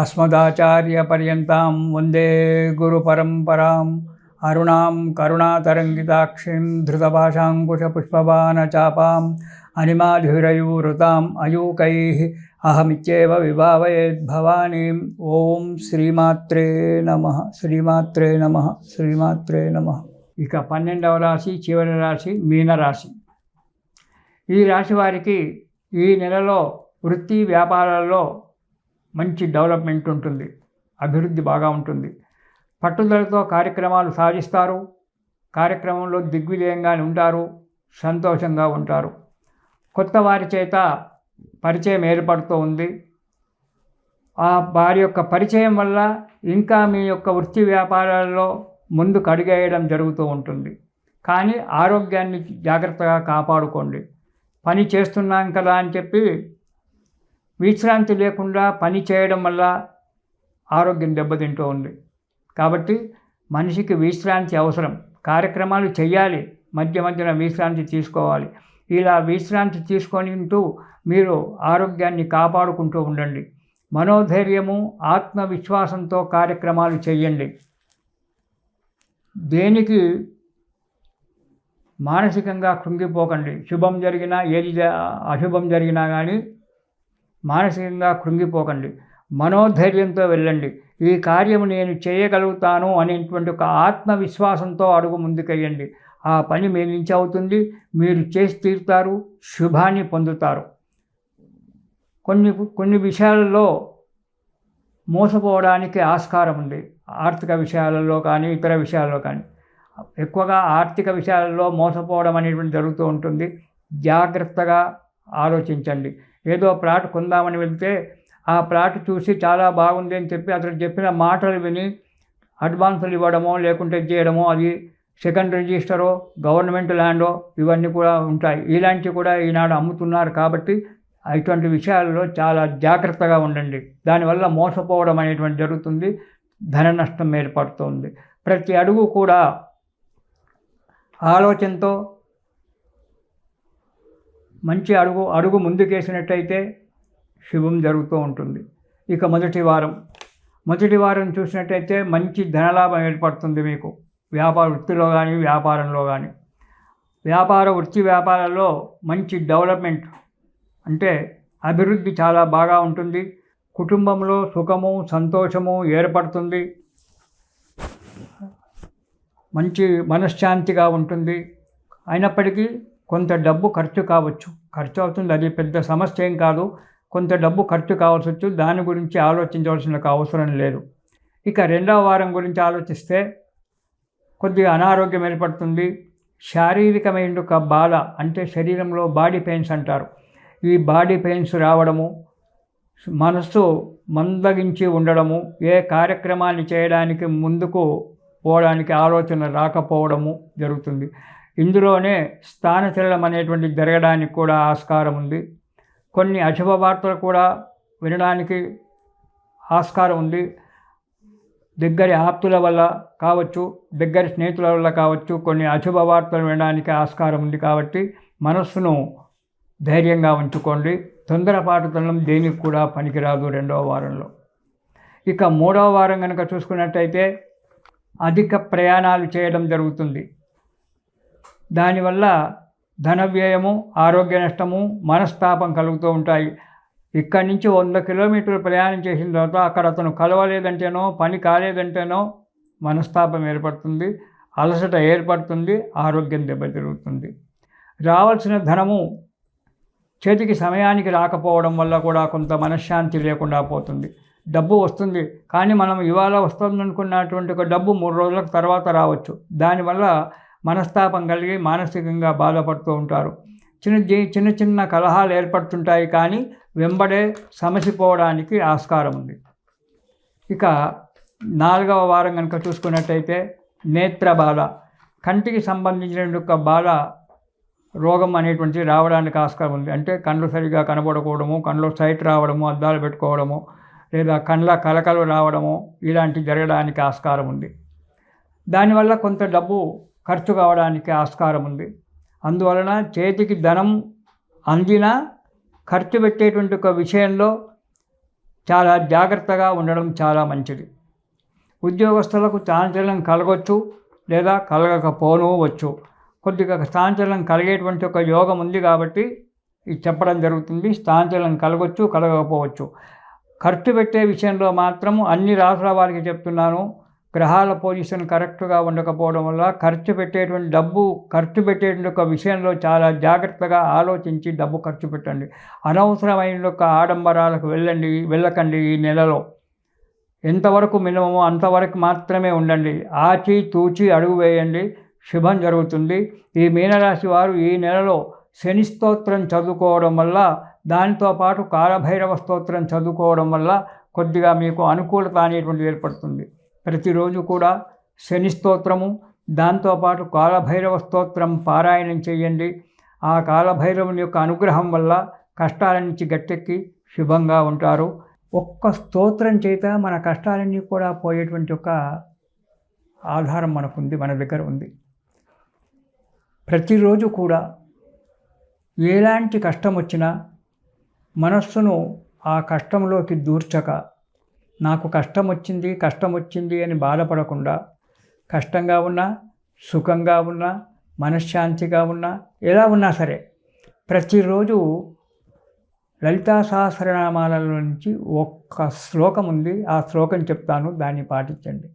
అస్మదాచార్యపర్యంతాం వందే గురుపరంపరాం అరుణాం కరుణాతరంగితాక్షిం ధృతపాశాంకుశపుష్పబాణచాపాం అనిమాధురయూరుతాం అయూకై అహమిత్యేవ విభావయేద్భవానీం ఓం శ్రీమాత్రే నమ శ్రీమాత్రే నమ శ్రీమాత్రే నమ ఇక పన్నెండవ రాశి చివరి రాశి మీనరాశి. ఈ రాశి వారికి ఈ నెలలో వృత్తి వ్యాపారాల్లో మంచి డెవలప్మెంట్ ఉంటుంది అభివృద్ధి బాగా ఉంటుంది. పట్టుదలతో కార్యక్రమాలు సాధిస్తారు కార్యక్రమంలో దిగ్విజయంగా ఉంటారు సంతోషంగా ఉంటారు. కొత్త వారి చేత పరిచయం ఏర్పడుతూ ఉంది. ఆ వారి యొక్క పరిచయం వల్ల ఇంకా మీ యొక్క వృత్తి వ్యాపారాల్లో ముందుకు అడిగేయడం జరుగుతూ ఉంటుంది. కానీ ఆరోగ్యాన్ని జాగ్రత్తగా కాపాడుకోండి. పని చేస్తున్నాం కదా అని చెప్పి విశ్రాంతి లేకుండా పని చేయడం వల్ల ఆరోగ్యం దెబ్బతింటూ ఉంది. కాబట్టి మనిషికి విశ్రాంతి అవసరం. కార్యక్రమాలు చేయాలి మధ్య మధ్యన విశ్రాంతి తీసుకోవాలి. ఇలా విశ్రాంతి తీసుకుంటూ మీరు ఆరోగ్యాన్ని కాపాడుకుంటూ ఉండండి. మనోధైర్యము ఆత్మవిశ్వాసంతో కార్యక్రమాలు చేయండి దేనికి మానసికంగా కృంగిపోకండి. శుభం జరిగినా ఏది అశుభం జరిగినా కానీ మానసికంగా కృంగిపోకండి. మనోధైర్యంతో వెళ్ళండి. ఈ కార్యము నేను చేయగలుగుతాను అనేటువంటి ఒక ఆత్మవిశ్వాసంతో అడుగు ముందుకెయ్యండి. ఆ పని మీ నుంచి అవుతుంది. మీరు చేసి తీరుతారు. శుభాన్ని పొందుతారు. కొన్ని కొన్ని విషయాలలో మోసపోవడానికి ఆస్కారం ఉంది. ఆర్థిక విషయాలలో కానీ ఇతర విషయాల్లో కానీ. ఎక్కువగా ఆర్థిక విషయాలలో మోసపోవడం అనేటువంటి జరుగుతూ ఉంటుంది. జాగ్రత్తగా ఆలోచించండి. ఏదో ప్లాట్ కొందామని వెళ్తే ఆ ప్లాట్ చూసి చాలా బాగుంది అని చెప్పి అతను చెప్పిన మాటలు విని అడ్వాన్సులు ఇవ్వడమో లేకుంటే చేయడమో అది సెకండ్ రిజిస్టరో గవర్నమెంట్ ల్యాండో ఇవన్నీ కూడా ఉంటాయి. ఇలాంటివి కూడా ఈనాడు అమ్ముతున్నారు కాబట్టి ఇటువంటి విషయాల్లో చాలా జాగ్రత్తగా ఉండండి. దానివల్ల మోసపోవడం అనేటువంటి జరుగుతుంది. ధన నష్టం ఏర్పడుతుంది. ప్రతి అడుగు కూడా ఆలోచనతో మంచి అడుగు అడుగు ముందుకేసినట్టయితే శుభం జరుగుతూ ఉంటుంది. ఇక మొదటి వారం. మొదటి వారం చూసినట్టయితే మంచి ధనలాభం ఏర్పడుతుంది మీకు. వ్యాపార వృత్తిలో కానీ వ్యాపారంలో కానీ వ్యాపార వృత్తి వ్యాపారాల్లో మంచి డెవలప్మెంట్ అంటే అభివృద్ధి చాలా బాగా ఉంటుంది. కుటుంబంలో సుఖము సంతోషము ఏర్పడుతుంది. మంచి మనశ్శాంతిగా ఉంటుంది. అయినప్పటికీ కొంత డబ్బు ఖర్చు కావచ్చు. ఖర్చు అవుతుంది అది పెద్ద సమస్య ఏం కాదు. కొంత డబ్బు ఖర్చు కావచ్చు దాని గురించి ఆలోచించవలసిన అవసరం లేదు. ఇక రెండవ వారం గురించి ఆలోచిస్తే కొద్దిగా అనారోగ్యం ఏర్పడుతుంది. శారీరకమైన ఒక బాధ అంటే శరీరంలో బాడీ పెయిన్స్ అంటారు. ఈ బాడీ పెయిన్స్ రావడము మనస్సు మందగించి ఉండడము ఏ కార్యక్రమాన్ని చేయడానికి ముందుకు పోవడానికి ఆలోచన రాకపోవడము జరుగుతుంది. ఇందులోనే స్థానచలనం అనేటువంటి జరగడానికి కూడా ఆస్కారం ఉంది. కొన్ని అశుభ వార్తలు కూడా వినడానికి ఆస్కారం ఉంది. దగ్గరి ఆప్తుల వల్ల కావచ్చు దగ్గరి స్నేహితుల వల్ల కావచ్చు కొన్ని అశుభ వార్తలు వినడానికి ఆస్కారం ఉంది కాబట్టి మనస్సును ధైర్యంగా ఉంచుకోండి. తొందరపాటుతనం దేనికి కూడా పనికిరాదు రెండవ వారంలో. ఇక మూడవ వారం కనుక చూసుకున్నట్టయితే అధిక ప్రయాణాలు చేయడం జరుగుతుంది. దానివల్ల ధన వ్యయము ఆరోగ్య నష్టము మనస్తాపం కలుగుతూ ఉంటాయి. ఇక్కడి నుంచి వంద కిలోమీటర్లు ప్రయాణం చేసిన తర్వాత అక్కడ అతను కలవలేదంటేనో పని కాలేదంటేనో మనస్తాపం ఏర్పడుతుంది అలసట ఏర్పడుతుంది ఆరోగ్యం దెబ్బతిరుగుతుంది. రావాల్సిన ధనము చేతికి సమయానికి రాకపోవడం వల్ల కూడా కొంత మనశ్శాంతి లేకుండా పోతుంది. డబ్బు వస్తుంది కానీ మనం ఇవాళ వస్తుందనుకున్నటువంటి ఒక డబ్బు మూడు రోజుల తర్వాత రావచ్చు. దానివల్ల మనస్తాపం కలిగి మానసికంగా బాధపడుతూ ఉంటారు. చిన్న చిన్న చిన్న కలహాలు ఏర్పడుతుంటాయి కానీ వెంబడే సమసిపోవడానికి ఆస్కారం ఉంది. ఇక నాలుగవ వారం కనుక చూసుకున్నట్టయితే నేత్ర బాధ. కంటికి సంబంధించిన యొక్క బాధ రోగం అనేటువంటిది రావడానికి ఆస్కారం ఉంది. అంటే కండ్లు సరిగా కనబడకపోవడము కండ్లు సైట్ రావడము అద్దాలు పెట్టుకోవడము లేదా కండ్ల కలకలు రావడము ఇలాంటివి జరగడానికి ఆస్కారం ఉంది. దానివల్ల కొంత డబ్బు ఖర్చు కావడానికి ఆస్కారం ఉంది. అందువలన చేతికి ధనం అందినా ఖర్చు పెట్టేటువంటి ఒక విషయంలో చాలా జాగ్రత్తగా ఉండడం చాలా మంచిది. ఉద్యోగస్తులకు చాంచల్యం కలగవచ్చు లేదా కలగకపోనవచ్చు కొద్దిగా స్థాంచలం కలిగేటువంటి ఒక యోగం ఉంది కాబట్టి ఇది చెప్పడం జరుగుతుంది. స్థాంచలం కలగవచ్చు కలగకపోవచ్చు. ఖర్చు పెట్టే విషయంలో మాత్రం అన్ని రాసుల వారికి చెప్తున్నాను. గ్రహాల పొజిషన్ కరెక్ట్గా ఉండకపోవడం వల్ల ఖర్చు పెట్టేటువంటి డబ్బు ఖర్చు పెట్టేటువంటి ఒక విషయంలో చాలా జాగ్రత్తగా ఆలోచించి డబ్బు ఖర్చు పెట్టండి. అనవసరమైన ఒక ఆడంబరాలకు వెళ్ళండి వెళ్ళకండి ఈ నెలలో. ఎంతవరకు మినిమమో అంతవరకు మాత్రమే ఉండండి. ఆచి తూచి అడుగు వేయండి. శుభం జరుగుతుంది. ఈ మీనరాశి వారు ఈ నెలలో శని స్తోత్రం చదువుకోవడం వల్ల దానితో పాటు కాలభైరవ స్తోత్రం చదువుకోవడం వల్ల కొద్దిగా మీకు అనుకూలత అనేటువంటిది ఏర్పడుతుంది. ప్రతిరోజు కూడా శని స్తోత్రము దాంతోపాటు కాలభైరవ స్తోత్రం పారాయణం చేయండి. ఆ కాలభైరవుని యొక్క అనుగ్రహం వల్ల కష్టాల నుంచి గట్టెక్కి శుభంగా ఉంటారు. ఒక్క స్తోత్రం చేత మన కష్టాలన్నీ కూడా పోయేటువంటి ఒక ఆధారం మనకుంది మన దగ్గర ఉంది. ప్రతిరోజు కూడా ఎలాంటి కష్టం వచ్చినా మనస్సును ఆ కష్టంలోకి దూర్చక నాకు కష్టం వచ్చింది కష్టం వచ్చింది అని బాధపడకుండా కష్టంగా ఉన్నా సుఖంగా ఉన్నా మనశ్శాంతిగా ఉన్నా ఎలా ఉన్నా సరే ప్రతిరోజు లలితా సహస్రనామాల నుంచి ఒక్క శ్లోకం ఉంది. ఆ శ్లోకం చెప్తాను. దాన్ని పాటించండి.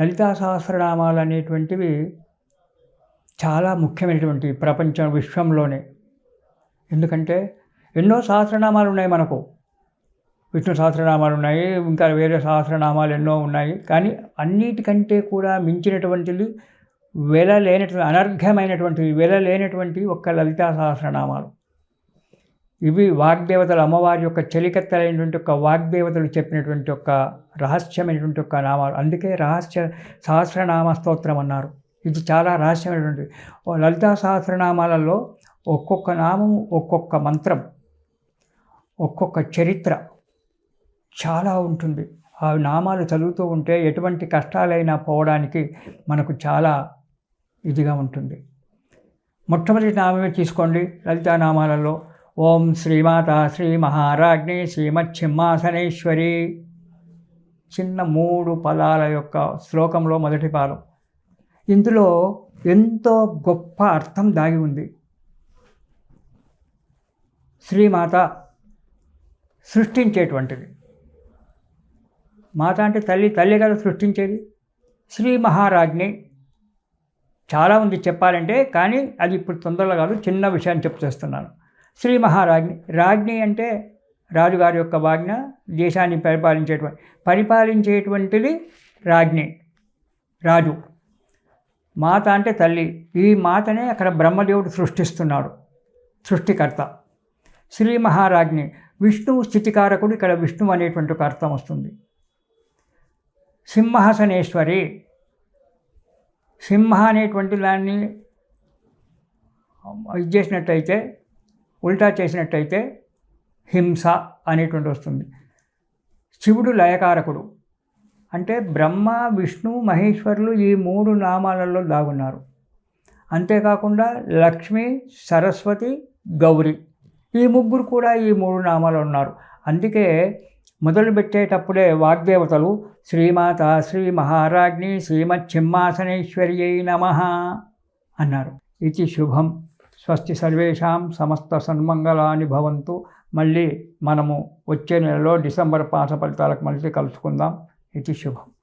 లలితా సహస్రనామాలు అనేటువంటివి చాలా ముఖ్యమైనటువంటి ప్రపంచం విశ్వంలోనే. ఎందుకంటే ఎన్నో సహస్రనామాలు ఉన్నాయి మనకు. విష్ణు సహస్రనామాలు ఉన్నాయి ఇంకా వేరే సహస్రనామాలు ఎన్నో ఉన్నాయి. కానీ అన్నిటికంటే కూడా మించినటువంటిది వెల లేనటువంటి అనర్ఘ్యమైనటువంటివి వెల లేనటువంటి ఒక్క లలితా సహస్రనామాలు. ఇవి వాగ్దేవతలు అమ్మవారి యొక్క చెలికత్తలైనటువంటి ఒక వాగ్దేవతలు చెప్పినటువంటి ఒక రహస్యమైనటువంటి ఒక నామాలు. అందుకే రహస్య సహస్రనామ స్తోత్రం అన్నారు. ఇది చాలా రహస్యమైనటువంటి లలితా సహస్రనామాలలో ఒక్కొక్క నామం ఒక్కొక్క మంత్రం ఒక్కొక్క చరిత్ర చాలా ఉంటుంది. ఆ నామాలు చదువుతూ ఉంటే ఎటువంటి కష్టాలైనా పోవడానికి మనకు చాలా ఇదిగా ఉంటుంది. మొట్టమొదటి నామమే తీసుకోండి లలితానామాలలో. ఓం శ్రీమాత శ్రీ మహారాజ్ని శ్రీమచ్చింహాసనేశ్వరి చిన్న మూడు పదాల యొక్క శ్లోకంలో మొదటి పాదం. ఇందులో ఎంతో గొప్ప అర్థం దాగి ఉంది. శ్రీమాత సృష్టించేటువంటిది. మాత అంటే తల్లి తల్లి కదా సృష్టించేది. శ్రీ మహారాజ్ని చాలా ఉంది చెప్పాలంటే కానీ అది ఇప్పుడు తొందరగా కాదు చిన్న విషయాన్ని చెప్తేస్తున్నాను శ్రీ మహారాజ్ని రాజ్ని అంటే రాజుగారి యొక్క వాజ్ఞ దేశాన్ని పరిపాలించేటువంటి పరిపాలించేటువంటిది రాజ్ని రాజు. మాత అంటే తల్లి. ఈ మాతనే అక్కడ బ్రహ్మదేవుడు సృష్టిస్తున్నాడు సృష్టికర్త. శ్రీ మహారాజ్ని విష్ణువు స్థితికారకుడు ఇక్కడ విష్ణువు అనేటువంటి ఒక అర్థం వస్తుంది. సింహాసనేశ్వరి సింహ అనేటువంటి దాన్ని ఇది చేసినట్టయితే ఉల్టా చేసినట్టయితే హింస అనేటువంటి వస్తుంది. శివుడు లయకారకుడు. అంటే బ్రహ్మ విష్ణు మహేశ్వరులు ఈ మూడు నామాలలో దాగున్నారు. అంతేకాకుండా లక్ష్మి సరస్వతి గౌరి ఈ ముగ్గురు కూడా ఈ మూడు నామాలు ఉన్నారు. అందుకే మొదలుపెట్టేటప్పుడే వాగ్దేవతలు శ్రీమాత శ్రీ మహారాజ్ని శ్రీమచ్చింహాసనేశ్వరి నమ అన్నారు. ఇది శుభం. స్వస్తి సర్వేషాం సమస్త సన్మంగళాని భవంతు. మళ్ళీ మనము వచ్చే నెలలో డిసెంబర్ పాఠ ఫలితాలకు మళ్ళీ కలుసుకుందాం. ఇది శుభం.